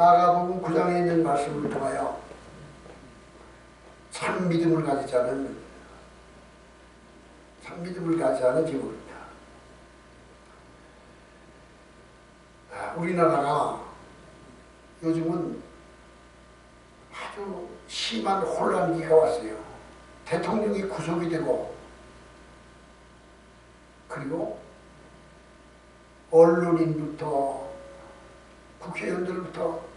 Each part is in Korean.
마가복음 9장에 있는 말씀을 통하여 참 믿음을 가지지 않은 참 믿음을 가지지 않은 제국입니다. 아, 우리나라가 요즘은 아주 심한 혼란기가 왔어요. 대통령이 구속이 되고 그리고 언론인부터 국회의원들부터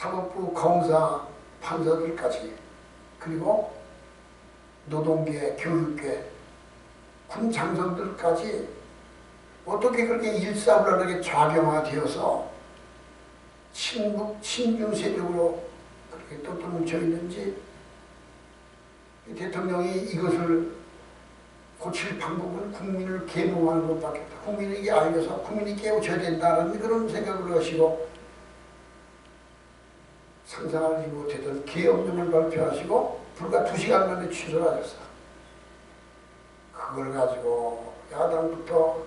사법부 검사 판사들까지 그리고 노동계, 교육계, 군 장성들까지 어떻게 그렇게 일사불란하게 좌경화되어서 친북, 친중 세력으로 그렇게 또 뭉쳐 있는지 대통령이 이것을 고칠 방법은 국민을 계몽하는 것밖에 없다. 국민에게 알려서 국민이 깨우쳐야 된다는 그런 생각을 하시고 상상하지 못했던 계엄령을 발표하시고 불과 두 시간 만에 취소를 하셨어. 그걸 가지고 야당부터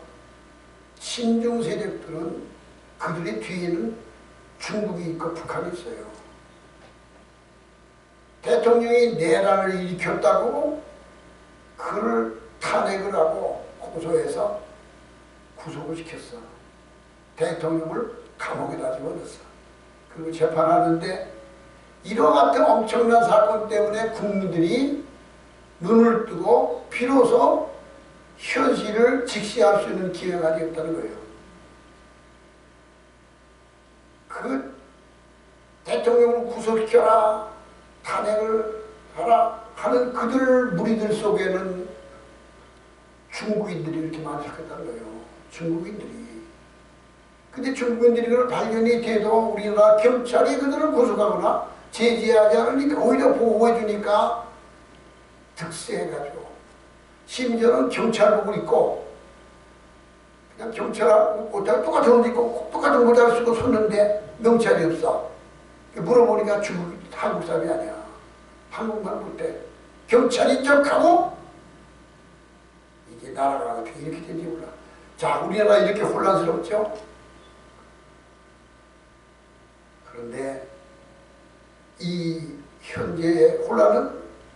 친중 세력들은 그들의 뒤에는 중국이 있고 북한이 있어요. 대통령이 내란을 일으켰다고 그를 탄핵을 하고 고소해서 구속을 시켰어. 대통령을 감옥에다 집어넣었어. 그리고 재판하는데 이와 같은 엄청난 사건 때문에 국민들이 눈을 뜨고 비로소 현실을 직시할 수 있는 기회가 되었다는 거예요. 그 대통령을 구속시켜라, 탄핵을 하라 하는 그들 무리들 속에는 중국인들이 이렇게 많이 섞였다는 거예요. 중국인들이. 근데 중국인들이 그걸 발견이 돼도 우리나라 경찰이 그들을 구속하거나 제지하지 않으니까 오히려 보호해 주니까 득세해가지고 심지어는 경찰복을 입고 그냥 경찰하고 옷을 똑같은 옷 입고 똑같은 모자를 쓰고 섰는데 명찰이 없어. 물어보니까 중국, 한국 사람이 아니야. 한국말 못해. 경찰인 척하고 이게 나라가 어떻게 이렇게 된지 몰라. 자, 우리나라 이렇게 혼란스럽죠? 그런데 이 현재의 혼란은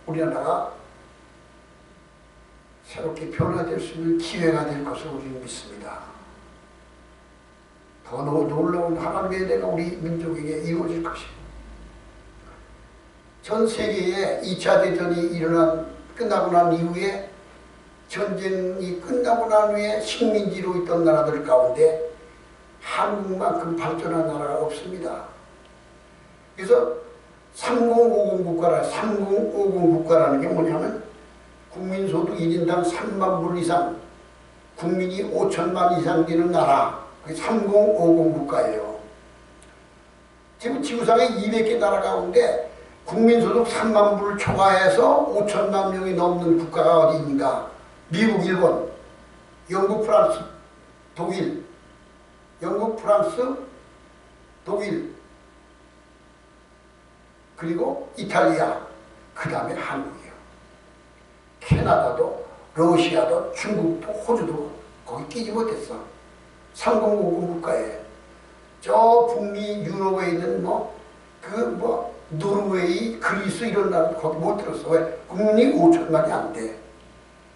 우리나라가 새롭게 변화될 수 있는 기회가 될 것을 우리는 믿습니다. 더 놀라운 하나님의 은혜가 우리 민족에게 이루어질 것입니다. 전 세계에 2차 대전이 일어난 끝나고 난 이후에 전쟁이 끝나고 난 후에 식민지로 있던 나라들 가운데 한국만큼 발전한 나라가 없습니다. 그래서 3050 국가라 3050 국가라는 게 뭐냐면 국민소득 1인당 3만 불 이상 국민이 5천만 이상 되는 나라 그게 3050 국가예요. 지금 지구상에 200개 나라 가운데 국민소득 3만 불을 초과해서 5천만 명이 넘는 국가가 어디 있는가? 미국, 일본, 영국, 프랑스, 독일, 영국, 프랑스, 독일, 그리고 이탈리아, 그 다음에 한국이요. 캐나다도, 러시아도, 중국도, 호주도 거기 끼지 못했어. 3050 국가에. 저 북미 유럽에 있는 뭐, 그 뭐, 노르웨이, 그리스 이런 나라 거기 못 들었어. 왜? 국민이 5천만이 안 돼.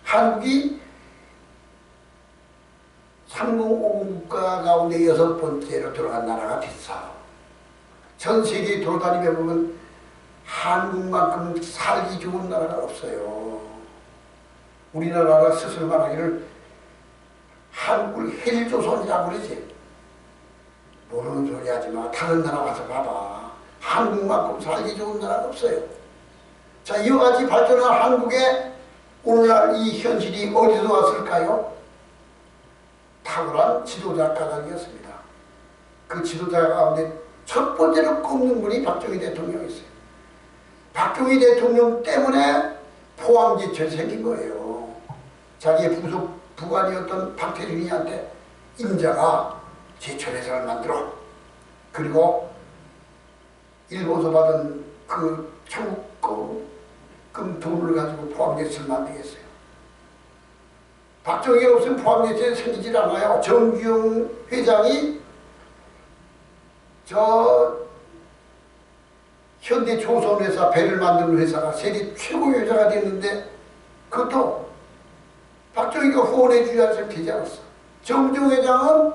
한국이 3050 국가 가운데 여섯 번째로 들어간 나라가 됐어. 전 세계 돌아다니며 보면 한국만큼 살기 좋은 나라가 없어요. 우리나라가 스스로 말하기를 한국을 헬조선이라고 그러지. 모르는 소리 하지 마. 다른 나라 가서 봐봐. 한국만큼 살기 좋은 나라가 없어요. 자, 이와 같이 발전한 한국에 오늘날 이 현실이 어디서 왔을까요? 탁월한 지도자 가닥이었습니다. 그 지도자 가운데 첫 번째로 꼽는 분이 박정희 대통령이었어요. 박정희 대통령 때문에 포항제철 생긴 거예요. 자기의 부속 부관이었던 박태준이한테 임자가 제철회사를 만들어. 그리고 일본서 받은 그 청구금 돈을 가지고 포항제철을 만들겠어요. 박정희가 없으면 포항제철이 생기질 않아요. 정규영 회장이 저 현대 조선회사 배를 만드는 회사가 세계 최고 회사가 됐는데 그것도 박정희가 후원해 주지 않아서 되지 않았어. 정종 회장은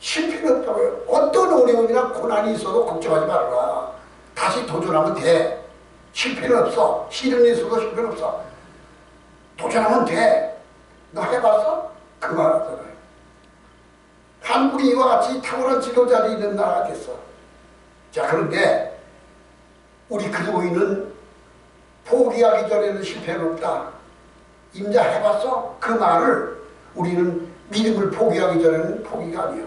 실패는 없다고요. 어떤 어려움이나 고난이 있어도 걱정하지 말아라. 다시 도전하면 돼. 실패는 없어. 시련이 있어도 실패는 없어. 도전하면 돼. 너 해봤어? 그말 하잖아요. 한국이 이와 같이 탁월한 지도자들이 있는 나라가 됐어. 자, 그런데 우리 그리고인은 포기하기 전에는 실패는 없다. 임자 해봤어? 그 말을 우리는 믿음을 포기하기 전에는 포기가 아니야.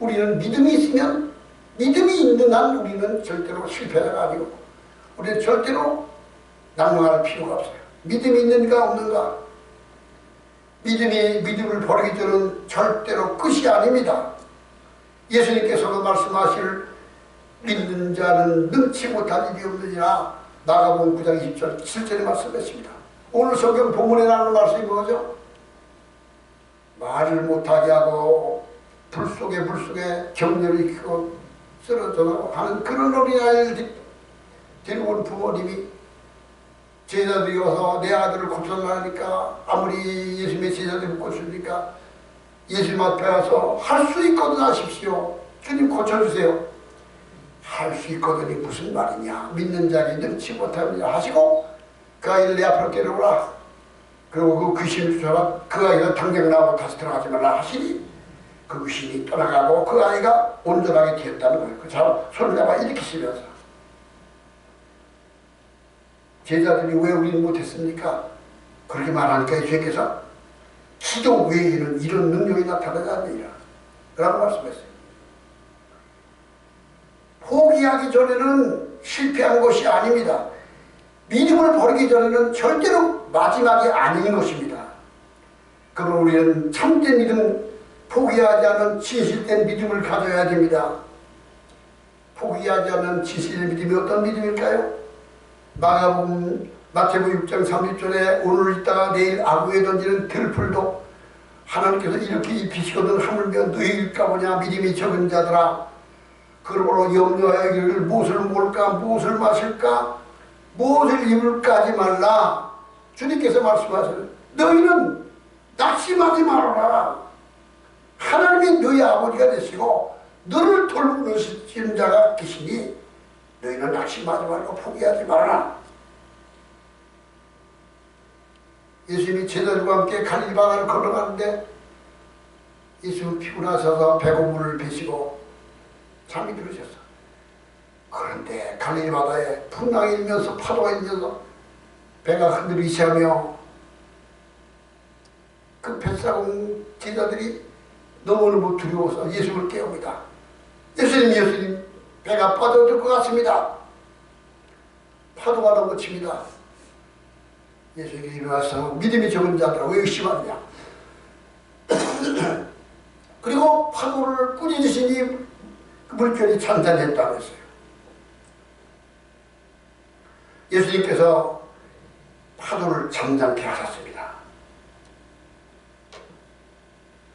우리는 믿음이 있으면 믿음이 있는 한 우리는 절대로 실패가 아니고 우리는 절대로 낭망할 필요가 없어요. 믿음이 있는가 없는가? 믿음이 믿음을 버리기 전은 절대로 끝이 아닙니다. 예수님께서도 말씀하실 믿는 자는 능치 못할 일이 없느니라 나가본 9장 20절 7절에 말씀했습니다. 오늘 성경 본문에 나오는 말씀이 뭐죠? 말을 못하게 하고 불 속에 불 속에 격려를 일으키고 쓰러져 하는 그런 어린아이를 데리고 온 부모님이 제자들이 와서 내 아들을 고쳐달라니까 아무리 예수님의 제자들이 고쳐주니까 예수님 앞에 와서 할 수 있거든 하십시오. 주님 고쳐주세요. 할 수 있거든이 무슨 말이냐. 믿는 자니 능치 못합니다 하시고 그 아이를 내 앞으로 데려오라. 그리고 그 귀신을 쫓아가 그 아이가 당장 나오고 다시 들어가지 말라 하시니 그 귀신이 떠나가고 그 아이가 온전하게 되었다는 거예요. 그 사람 손을 잡아 일으키시면서 제자들이 왜 우리는 못했습니까? 그렇게 말하니까 예수님께서 기도 외에는 이런 능력이 나타나지 않느니라 라고 말씀했어요. 포기하기 전에는 실패한 것이 아닙니다. 믿음을 버리기 전에는 절대로 마지막이 아닌 것입니다. 그럼 우리는 참된 믿음, 포기하지 않은 진실된 믿음을 가져야 됩니다. 포기하지 않은 진실된 믿음이 어떤 믿음일까요? 마가복음 마태복음 6장 30절에 오늘 있다가 내일 아구에 던지는 들풀도 하나님께서 이렇게 입히시거든 하물며 너희 일까 보냐 믿음이 적은 자들아 그러므로 염려하여 이르기를 무엇을 먹을까 무엇을 마실까? 무엇을 입을까 하지 말라. 주님께서 말씀하세요. 너희는 낙심하지 말아라. 하나님이 너희 아버지가 되시고 너를 돌보시는 자가 계시니 너희는 낙심하지 말고 포기하지 말아라. 예수님이 제자들과 함께 갈릴리 바다를 걸어가는데 예수는 피곤하셔서 배고물을 베시고 잠이 들으셨어. 그런데 갈릴리 바다에 풍랑이 일면서 파도가 일면서 배가 흔들리시하며 그 뱃사공 제자들이 너무너무 두려워서 예수를 깨웁니다. 예수님, 예수님, 배가 빠져들 것 같습니다. 파도가 너무 칩니다. 예수님이 일어나서 믿음이 적은 자들아 왜 의심하느냐 그리고 파도를 꾸짖으시니 그 물결이 잔잔했다고 했어요. 예수님께서 파도를 잠잠케 하셨습니다.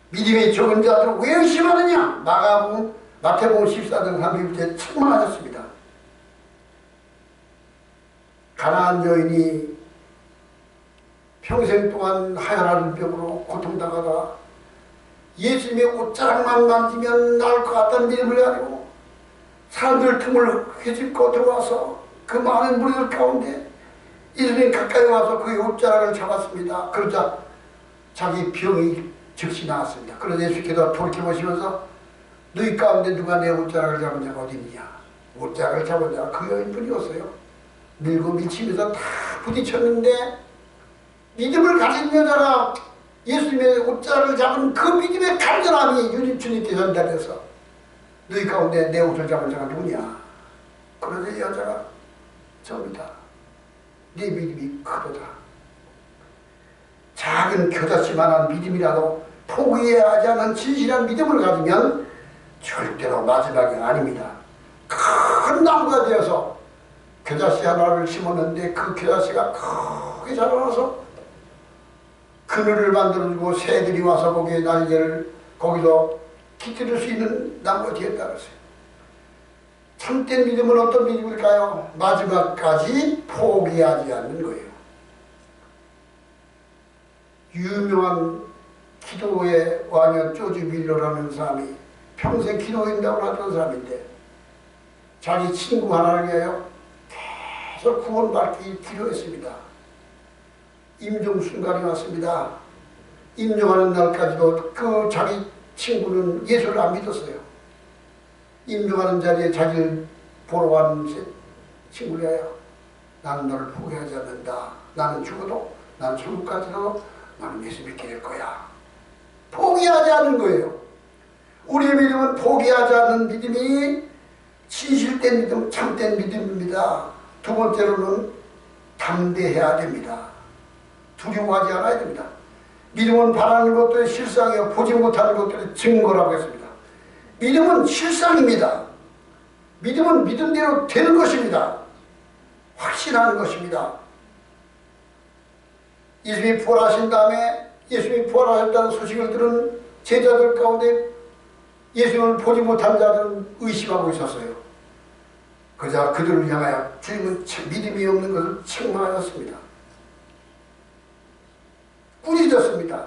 믿음이 적은 자들을 왜 의심하느냐? 마가복음 마태복음 14장 31절에 책망하셨습니다. 가나안 여인이 평생 동안 하얀 병으로 고통당하다가 예수님의 옷자락만 만지면 나을 것 같다는 믿음을 가지고 사람들 틈을 헤집고 들어와서 그 많은 무리들 가운데 예수님 가까이 와서 그 옷자락을 잡았습니다. 그러자 자기 병이 즉시 나았습니다. 그래서 예수께서 돌이켜보시면서 너희 가운데 누가 내 옷자락을 잡은 자가 어디 있냐 옷자락을 잡은 자가 그 여인뿐이었어요. 밀고 밀치면서 다 부딪혔는데 믿음을 가진 여자가 예수님의 옷자를 잡은 그 믿음의 간절함이 유진 주님께 전달해서 너희 가운데 내 옷을 잡은 자가 누구냐? 그러자 여자가 저입니다. 네 믿음이 크도다. 작은 겨자씨만한 믿음이라도 포기해야 하지 않은 진실한 믿음을 가지면 절대로 마지막이 아닙니다. 큰 나무가 되어서 겨자씨 하나를 심었는데 그 겨자씨가 크게 자라나서 그늘을 만들어주고 새들이 와서 거기에 날개를 거기서 깃들일 수 있는 나무가 되었다 그랬어요. 참된 믿음은 어떤 믿음일까요? 마지막까지 포기하지 않는 거예요. 유명한 기도의 왕이었 조지 밀러라는 사람이 평생 기도한다고 하던 사람인데 자기 친구 하나를 위하여 계속 구원받기 기도했습니다. 임종 순간이 왔습니다. 임종하는 날까지도 그 자기 친구는 예수를 안 믿었어요. 임종하는 자리에 자기를 보러 가는 친구야 나는 너를 포기하지 않는다. 나는 죽어도 난 천국까지도 나는 예수 믿게 될 거야. 포기하지 않는 거예요. 우리의 믿음은 포기하지 않는 믿음이 진실된 믿음, 참된 믿음입니다. 두 번째로는 담대해야 됩니다. 두려워하지 않아야 됩니다. 믿음은 바라는 것들의 실상이요 보지 못하는 것들의 증거라고 했습니다. 믿음은 실상입니다. 믿음은 믿음대로 되는 것입니다. 확신하는 것입니다. 예수님이 부활하신 다음에 예수님이 부활하셨다는 소식을 들은 제자들 가운데 예수님을 보지 못한 자들은 의심하고 있었어요. 그자 그들을 향하여 주님은 믿음이 없는 것을 책망하였습니다. 꾸짖었습니다.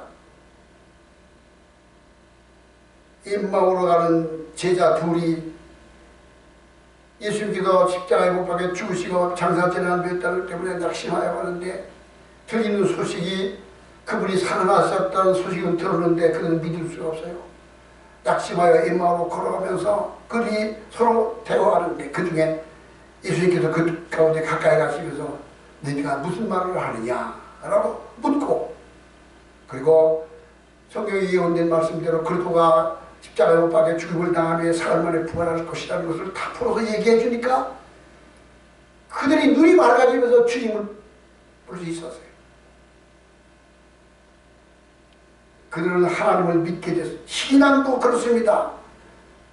임마오로 가는 제자 둘이 예수님께서 십자가에 못 박혀 죽으시고 장사 지난 몇달 때문에 낙심하여 가는데 들리는 소식이 그분이 살아나셨다는 소식을 들었는데 그는 믿을 수가 없어요. 낙심하여 임마오로 걸어가면서 그들이 서로 대화하는데 그 중에 예수님께서 그 가운데 가까이 가시면서 너희가 무슨 말을 하느냐 라고 묻고 그리고 성경에 예언된 말씀대로 그리스도가 십자가에 못 박혀 당한 후에 사흘 만에 부활할 것이라는 것을 다 풀어서 얘기해 주니까 그들이 눈이 맑아지면서 주님을 볼 수 있었어요. 그들은 하나님을 믿게 됐어요. 신앙도 그렇습니다.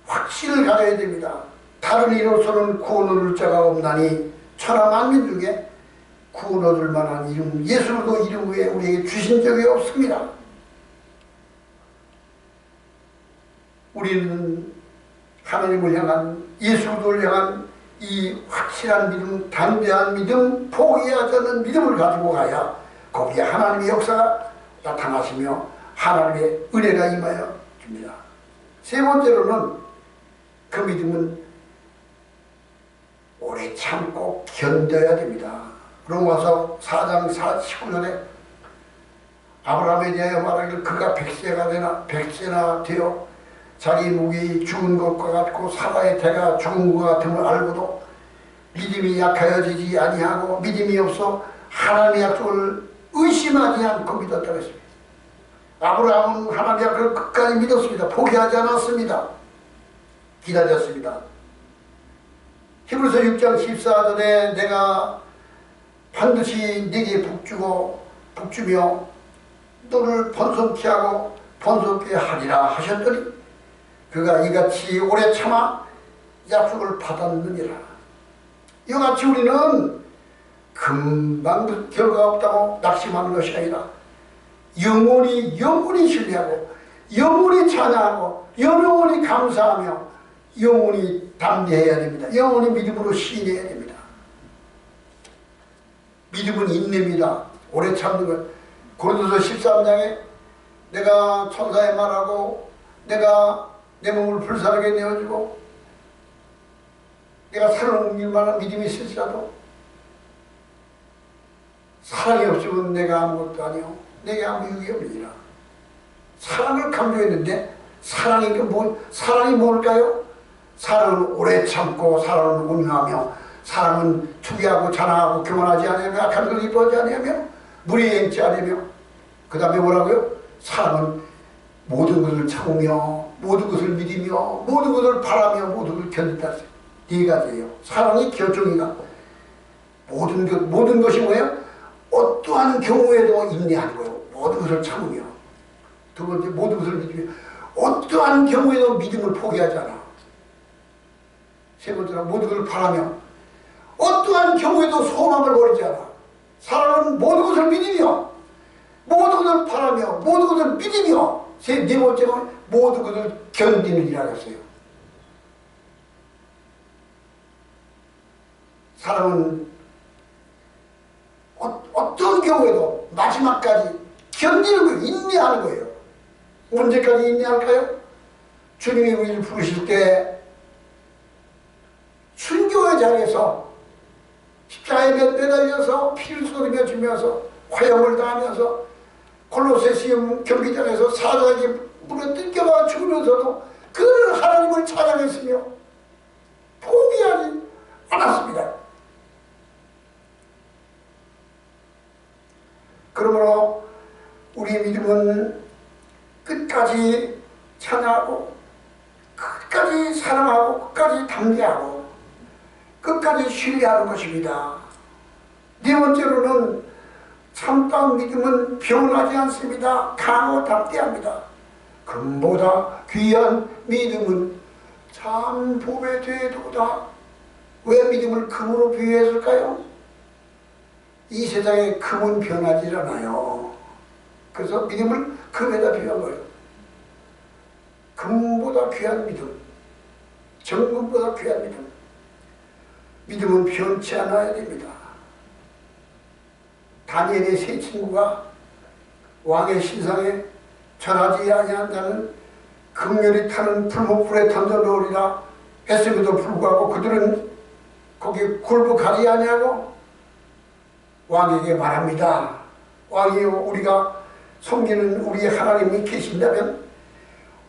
확신을 가져야 됩니다. 다른 이로서는 구원 얻을 자가 없나니 천하 만민 중에 구원 얻을 만한 이름 예수도 이름 외에 우리에게 주신 적이 없습니다. 우리는 하나님을 향한 예수를 향한 이 확실한 믿음, 담대한 믿음, 포기하지 않는 믿음을 가지고 가야 거기에 하나님의 역사가 나타나시며 하나님의 은혜가 임하여 줍니다. 세 번째로는 그 믿음은 오래 참고 견뎌야 됩니다. 로마서 4장 49절에 아브라함에 대하여 말하기를 그가 백세가 되나 백세나 되어 자기 목이 죽은 것과 같고 사라의 태가 죽은 것 같음을 알고도 믿음이 약하여지지 아니하고 믿음이 없어 하나님의 약속을 의심하지 않고 믿었다고 했습니다. 아브라함은 하나님의 약속을 끝까지 믿었습니다. 포기하지 않았습니다. 기다렸습니다. 히브리서 6장 14절에 내가 반드시 네게 복주고 복주며 너를 번성케 하고 번성케 하리라 하셨더니 그가 이같이 오래 참아 약속을 받았느니라 이같이 우리는 금방 결과 없다고 낙심하는 것이 아니라 영원히 영원히 신뢰하고 영원히 찬양하고 영원히 감사하며 영원히 담대해야 됩니다. 영원히 믿음으로 시인해야 됩니다. 믿음은 인내입니다. 오래 참는 것. 고린도서 13장에 내가 천사의 말하고 내가 내 몸을 불사르게 내어주고 내가 산을 옮길 만한 믿음이 있을지라도 사랑이 없으면 내가 아무것도 아니요. 내게 아무 유익이 없느니라. 사랑을 강조했는데 사랑이 뭐, 사랑이 뭘까요? 사랑은 오래 참고 사랑을 운하며 사람은 투기하고 자랑하고 교만하지 않으며 악한 걸 이뻐하지 않으며 무리에 행치 않으며 그 다음에 뭐라고요? 사람은 모든 것을 참으며 모든 것을 믿으며 모든 것을 바라며 모든 것을 견딘다. 네 가지예요. 사랑이 결정이가 모든 것 모든 것이 뭐예요? 어떠한 경우에도 인내하는 거예요. 모든 것을 참으며 두 번째 모든 것을 믿으며 어떠한 경우에도 믿음을 포기하지 않아. 세 번째로 모든 것을 바라며 어떠한 경우에도 소망을 버리지 않아. 사람은 모든 것을 믿으며 모든 것을 바라며 모든 것을 믿으며 세, 네 번째는 모든 것을 견디는 이라 했어요. 사람은 어, 어떤 경우에도 마지막까지 견디는 거예요. 인내하는 거예요. 언제까지 인내할까요? 주님이 우리를 부르실 때 순교의 자리에서 십자가에 매달려서 쏟으며 주면서 화염을 당하면서 콜로세시움 경기장에서 사자에게 물에 뜯겨가 죽으면서도 그는 하나님을 찬양했으며 포기하지 않았습니다. 그러므로 우리의 믿음은 끝까지 찬양하고 끝까지 사랑하고 끝까지 담대하고 끝까지 신뢰하는 것입니다. 네 번째로는 참다운 믿음은 변하지 않습니다. 강하고 담대합니다. 금보다 귀한 믿음은 참 봄에 되도다. 왜 믿음을 금으로 비유했을까요? 이 세상에 금은 변하지 않아요. 그래서 믿음을 금에다 비유한 거예요. 금보다 귀한 믿음, 정금보다 귀한 믿음. 믿음은 변치 않아야 됩니다. 다니엘의 세 친구가 왕의 신상에 절하지 아니한다는 금열이 타는 불목불에 던져놓으리라 했음에도 불구하고 그들은 거기 굴복하지 아니하고 왕에게 말합니다. 왕이요 우리가 섬기는 우리의 하나님이 계신다면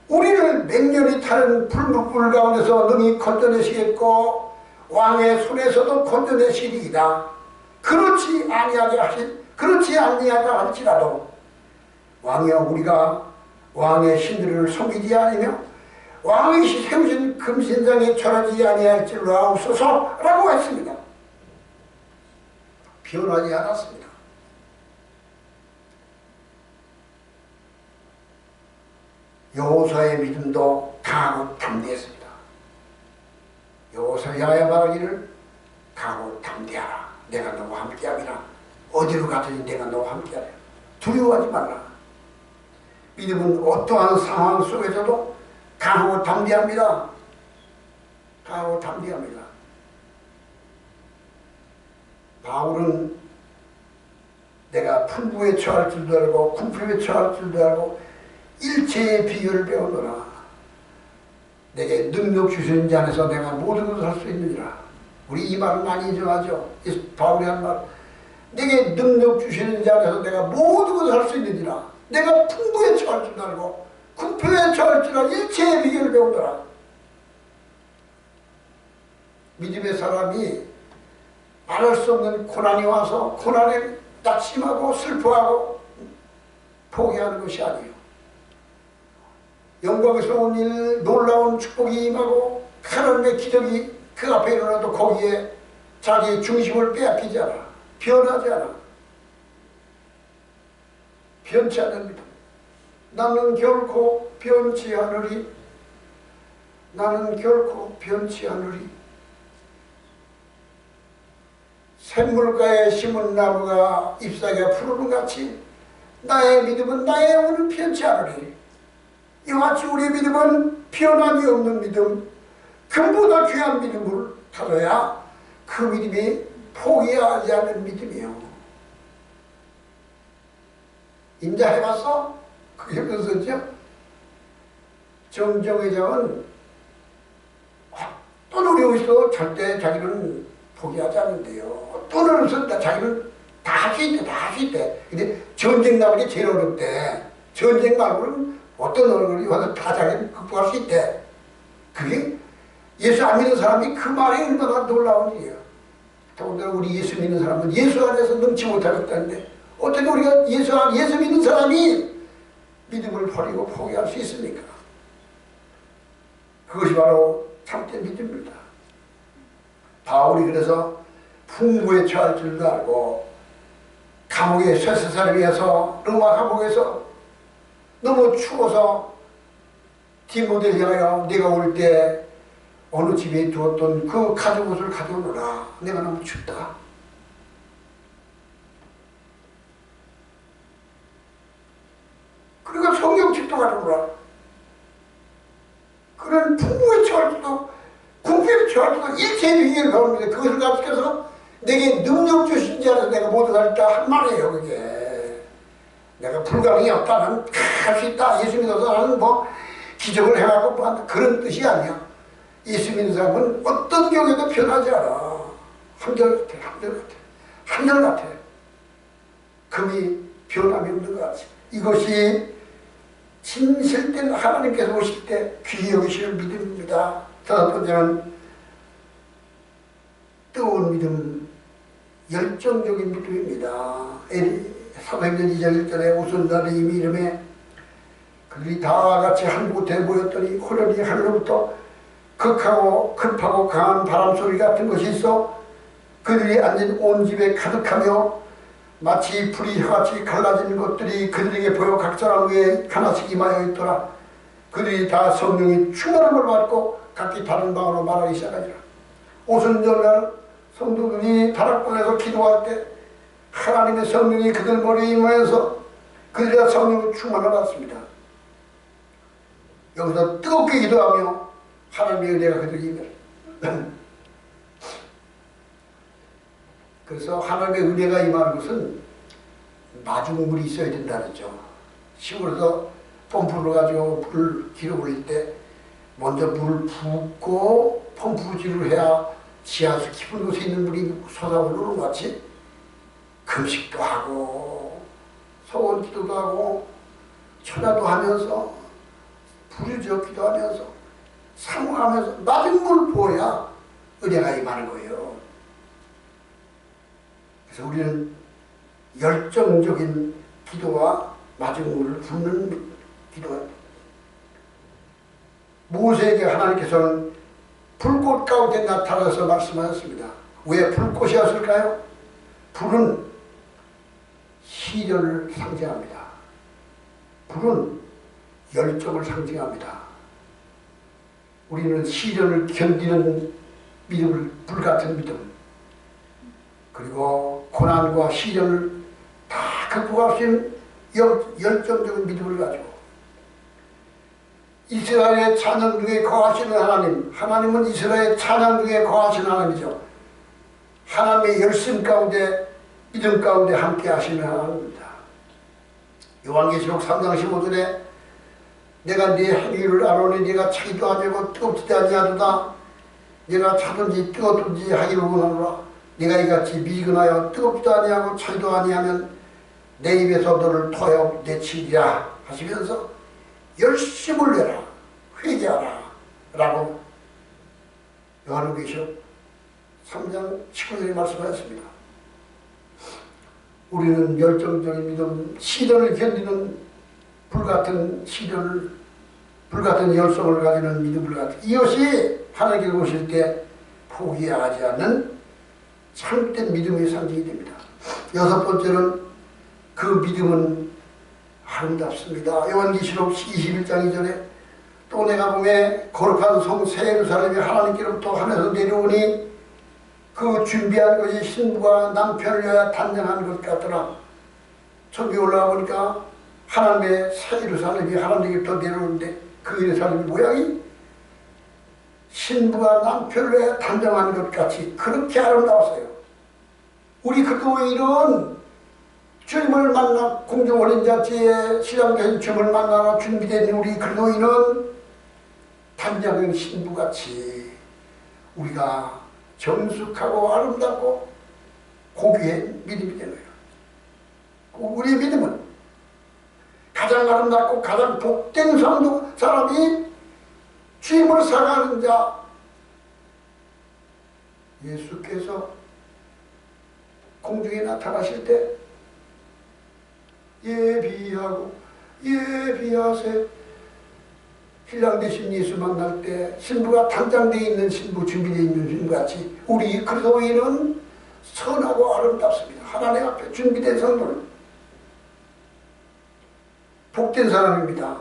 우리를 맹렬히 타는 불목불 가운데서 능히 건져내시겠고 왕의 손에서도 건져내시리이다. 그렇지 아니하게 하실 그렇지 아니하다 할지라도 왕이여 우리가 왕의 신들을 섬기지 아니며 왕이 세우신 금신장에 절하지 아니할 줄로 아옵소서라고 했습니다. 변하지 않았습니다. 여호사의 믿음도 강하고 담대했습니다. 여호사야야 말하기를 강하고 담대하라. 내가 너와 함께하리라. 어디로 가든지 내가 너와 함께하리라. 두려워하지 말라. 믿음은 어떠한 상황 속에서도 강하고 담대합니다. 강하고 담대합니다. 바울은 내가 풍부에 처할 줄도 알고 궁핍에 처할 줄도 알고 일체의 비결을 배우노라. 내게 능력 주시는 자 안에서 내가 모든 것을 할 수 있느니라. 우리 이 말은 많이 인정하죠. 바울이 한 말. 내게 능력 주시는 자 안에서 내가 모든 것을 할 수 있느니라. 내가 풍부에 처할 줄 알고 궁핍에 처할 줄 알고 일체의 비결을 배우더라. 믿음의 사람이 말할 수 없는 고난이 와서 고난에 낙심하고 슬퍼하고 포기하는 것이 아니에요. 온 일, 놀라운 축복이 임하고 하나님의 기적이 그 앞에 일어나도 거기에 자기의 중심을 빼앗기지 않아. 변하지 않아. 변치 믿음. 나는 결코 변치 않으리. 나는 결코 변치 않으리. 샘물가에 심은 나무가 잎사귀가 푸르는 같이 나의 믿음은 나의 영혼은 변치 않으리. 이와 같이 우리의 믿음은 변함이 없는 믿음, 금보다 귀한 믿음을 가져야 그 믿음이 포기하지 않는 믿음이요. 임자 해봤어? 그게 무슨 소리죠? 정정회장은 또 노리고 있어. 절대 자기는 포기하지 않는데요. 돈을 썼다. 자기는 다 할 수 있대. 다 할 수 있대. 근데 전쟁 나가기 제일 어렵대. 전쟁 말고는 어떤 얼굴이 와서 다 자기는 극복할 수 있대. 그게 예수 안 믿는 사람이 그 말이 얼마나 놀라운 일이야. 더군다나 우리 예수 믿는 사람은 예수 안에서 능치 못하겠다는데 어떻게 우리가 예수 안, 예수 믿는 사람이 믿음을 버리고 포기할 수 있습니까? 그것이 바로 참된 믿음입니다. 바울이 그래서 풍부에 처할 줄도 알고 감옥에 쇠사살위해서 로마 감옥에서 너무 추워서 디모데를 향하여 내가 올 때 어느 집에 두었던 그 가죽 옷을 가져오너라 내가 너무 춥다. 그러니까 성경책도 가져오라. 그런 궁핍에 위기를 처할 수가 일체의 위기를 가운데 그것을 가지고서 내게 능력 주신 자라서 내가 모두 가있다 한 말이에요 그게 내가 불가능이 없다. 나는 할 수 있다. 예수 믿어서 나는 뭐 기적을 해갖고 뭐 그런 뜻이 아니야. 예수 믿는 사람은 어떤 경우에도 변하지 않아. 한결같아. 한결같아. 한결같아. 금이 변함이 없는 것 같아. 이것이 진실된 하나님께서 오실 때 귀히 여기시는 믿음입니다. 다섯 번째는 뜨거운 믿음, 열정적인 믿음입니다. 에리. 300년 이전일전에 오순다의 이미 이름에 그들이 다 같이 한 곳에 모였더니 호련히 하늘로부터 극하고 급하고 강한 바람 소리 같은 것이 있어 그들이 앉은 온 집에 가득하며 마치 불이 혀같이 갈라진 것들이 그들에게 보여 각 사람 위에 하나씩 임하여 있더라. 그들이 다 성령이 충만함을 받고 각기 다른 방으로 말하기 시작하니라. 오순절날 성도들이 다락방에서 기도할 때 하나님의 성령이 그들 머리에 임하여서 그들이 다 성령의 충만을 받습니다. 여기서 뜨겁게 기도하며 하나님의 은혜가 그들에게 임해 그래서 하나님의 은혜가 임하는 것은 마중물이 있어야 된다는 죠 시골에서 펌프를 가지고 불을 길어 올릴 때 먼저 물을 붓고 펌프질을 해야 지하수 깊은 곳에 있는 물이 솟아오르는 것 같이 금식도 하고 소원 기도도 하고 천하도 하면서 불을 지었기도 하면서 사모하면서 낮은 물을 부어야 은혜가 임하는 거예요. 그래서 우리는 열정적인 기도와 마중물을 붓는 기도 모세에게 하나님께서는 불꽃 가운데 나타나서 말씀하셨습니다. 왜 불꽃이었을까요? 불은 시련을 상징합니다. 불은 열정을 상징합니다. 우리는 시련을 견디는 믿음을 불같은 믿음 그리고 고난과 시련을 다 극복할 수 있는 열정적인 믿음을 가지고 이스라엘의 찬양 중에 거하시는 하나님 하나님은 이스라엘의 찬양 중에 거하시는 하나님이죠 하나님의 열심 가운데 믿음 가운데 함께 하시는 하나님입니다. 요한계시록 3장 15절에 내가 네 행위를 알오니 네가 차기도 아니고 뜨겁지도 아니하도다. 네가 차든지 뜨겁든지 하기를 원하노라. 네가 이같이 미근하여 뜨겁지도 아니하고 차지도 아니하면 내 입에서 너를 토하여 내치리라 하시면서 열심을 내라 회개하라 라고 요한계시록 3장 19절에 말씀하셨습니다. 우리는 열정적인 믿음, 시련을 견디는 불같은 시련을 불같은 열성을 가지는 믿음을 가지고 이것이 하나님께 오실 때 포기하지 않는 참된 믿음의 상징이 됩니다. 여섯 번째는 그 믿음은 아름답습니다. 요한계시록 21장 이전에 또 내가 보에 거룩한 성새 예루살렘이 하나님께로부터 하늘에서 내려오니 그 준비한 것이 신부가 남편을 단장한 것 같더라. 저기 올라가 보니까 하나님의 새 예루살렘이 하나님께부터 내려오는데 그 예루살렘 모양이 신부가 남편을 단장한 것 같이 그렇게 아름다웠어요. 우리 그교회는 주님을 만나 공중어린 자체에 시장된 주님을 만나러 준비된 우리 그교회는 단장된 신부같이 우리가 정숙하고 아름답고 고귀한 믿음이 되는 거예요. 우리의 믿음은 가장 아름답고 가장 복된 성도 사람이 주임을 사랑하는 자 예수께서 공중에 나타나실 때 예비하고 예비하세 신랑 대신 예수 만날 때 신부가 단장되어 있는 신부 준비되어 있는 신부같이 우리 그리스도인은 선하고 아름답습니다. 하나님 앞에 준비된 성도는 복된 사람입니다.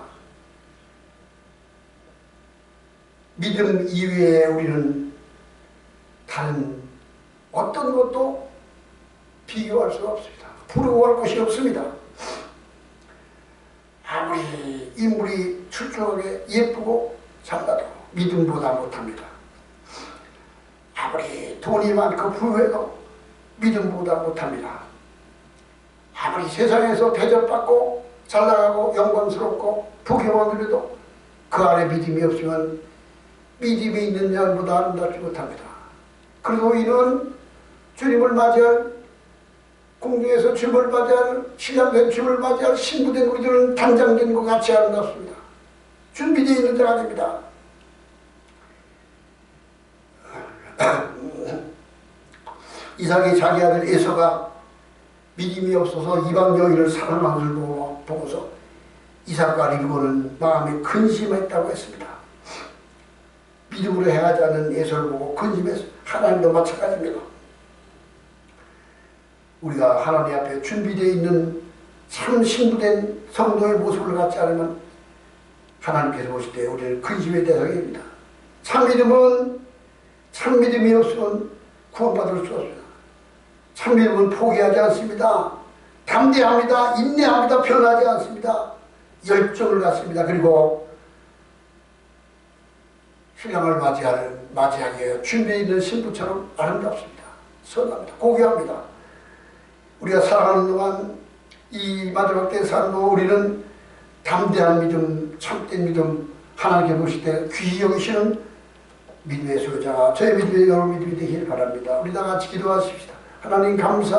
믿음 이외에 우리는 다른 어떤 것도 비교할 수가 없습니다. 부러워할 것이 없습니다. 아무리 인물이 출중하게 예쁘고 잘나도 믿음보다 못합니다. 아무리 돈이 많고 부유해도 믿음보다 못합니다. 아무리 세상에서 대접받고 잘 나가고 영광스럽고 누려도 그 안에 믿음이 없으면 믿음이 있는 자보다 아름답지 못합니다. 그리고 이는 주님을 맞이할 공중에서 주님을 맞이할 신앙된 주님을 맞이할 신부된 우리들은 단장된 것 같이 아름답습니다. 준비되어 있는 자가 됩니다. 이삭이 자기 아들 에서가 믿음이 없어서 이방 여인을 사랑하는 걸 보고- 보고서 이삭과 리브고는 마음에 근심했다고 했습니다. 믿음으로 행하지 않은 에서를 보고 근심해서 하나님도 마찬가지입니다. 우리가 하나님 앞에 준비되어 있는 참 신부된 성도의 모습을 갖지 않으면 하나님께서 보실 때 우리는 근심의 대상입니다. 참 믿음은 참 믿음이 없으면 구원받을 수 없습니다. 참 믿음은 포기하지 않습니다. 담대합니다. 인내합니다. 변하지 않습니다. 열정을 갖습니다. 그리고 신랑을 맞이할, 맞이하기 위해 준비되어 있는 신부처럼 아름답습니다. 선합니다. 고귀합니다. 우리가 살아가는 동안 이 마지막 때 사는 동안 우리는 담대한 믿음, 참된 믿음, 하나님께 보실 때 귀히 여기시는 믿음의 소유자가 저의 믿음의 여러분 믿음이 되길 바랍니다. 우리 다 같이 기도하십시다. 하나님 감사